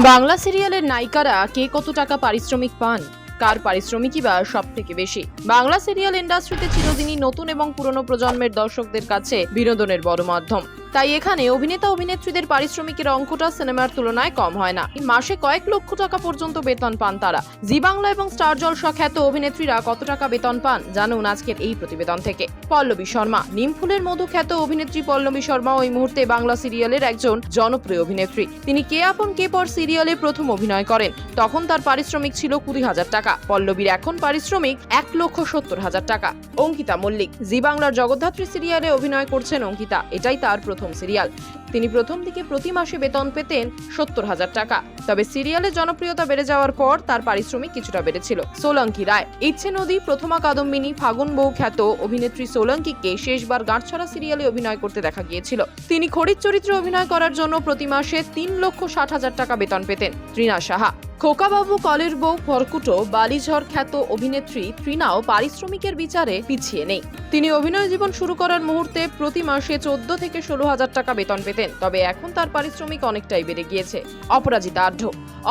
বাংলা সিরিয়ালের নায়িকারা কে কত টাকা পারিশ্রমিক পান? কার পারিশ্রমিকই বা সব থেকে বেশি? বাংলা সিরিয়াল ইন্ডাস্ট্রিতে চিরদিনই নতুন এবং পুরনো প্রজন্মের দর্শকদের কাছে বিনোদনের বড় মাধ্যম। তাই এখানে অভিনেতা অভিনেত্রীদের পারিশ্রমিকের অঙ্কটা সিনেমার তুলনায় কম হয় না। মাসে কয়েক লক্ষ টাকা পর্যন্ত বেতন পান তারা। জি বাংলা এবং স্টার জলসা খ্যাত অভিনেত্রীরা কত টাকা বেতন পান জানুন আজকের এই প্রতিবেদন থেকে। পল্লবী শর্মা, নিমফুলের মধু খ্যাত অভিনেত্রী পল্লবী শর্মা ওই মুহূর্তে বাংলা সিরিয়ালের একজন জনপ্রিয় অভিনেত্রী। তিনি কে আপন কে পর সিরিয়ালে প্রথম অভিনয় করেন। তখন তার পারিশ্রমিক ছিল কুড়ি হাজার টাকা। পল্লবীর এখন পারিশ্রমিক এক লক্ষ সত্তর হাজার টাকা। অঙ্কিতা মল্লিক, জি বাংলার জগদ্ধাত্রী সিরিয়ালে অভিনয় করছেন অঙ্কিতা। এটাই তার প্রথম সিরিয়াল। তিনি প্রথম দিকে প্রতি মাসে বেতন পেতেন সত্তর হাজার টাকা। তবে সিরিয়ালের জনপ্রিয়তা বেড়ে যাওয়ার পর তার পারিশ্রমিক কিছুটা বেড়েছিল। সোলঙ্কি রায়, ইচ্ছে নদী, প্রথমা কাদম্বিনী, ফাগুন বউ খ্যাত অভিনেত্রী সোলঙ্কিকে শেষবার গাঁটছড়া সিরিয়ালে অভিনয় করতে দেখা গিয়েছিল। তিনি খরিদ চরিত্রে অভিনয় করার জন্য প্রতি মাসে তিন লক্ষ ষাট হাজার টাকা বেতন পেতেন। ত্রিনা সাহা খোকাবাবু কলের বউ ফরকুটো বালিঝড় খ্যাত অভিনেত্রী ত্রিনাও পারিশ্রমিকের বিচারে পিছিয়ে নেই। তিনি অভিনয় জীবন শুরু করার মুহূর্তে প্রতি মাসে চোদ্দ থেকে ষোলো হাজার টাকা বেতন পেতেন, তবে এখন তার পারিশ্রমিক অনেকটাই বেড়ে গিয়েছে। অপরাজিতা আঢ্য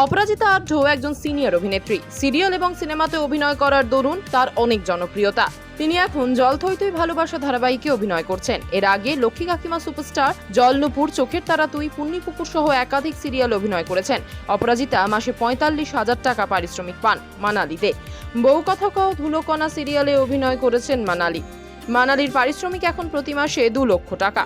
অপরাজিতা আঢ্য একজন সিনিয়র অভিনেত্রী। সিরিয়াল এবং সিনেমাতে অভিনয় করার দরুন তার অনেক জনপ্রিয়তা। তিনি এখন জল থইতই ভালোবাসা ধারাবাহিকে অভিনয় করছেন। এর আগে লক্ষ্মী কাকিমা সুপারস্টার জল নুপুর চোখের তারা তুই পুণ্যপুকুর সহ একাধিক সিরিয়াল অভিনয় করেছেন। অপরাজিতা মাসে পঁয়তাল্লিশ হাজার টাকা পারিশ্রমিক পান মানালিতে। বউ কথা কও ধুলোকণা সিরিয়ালে অভিনয় করেছেন মানালি। মানালির পারিশ্রমিক এখন প্রতি মাসে দু লক্ষ টাকা।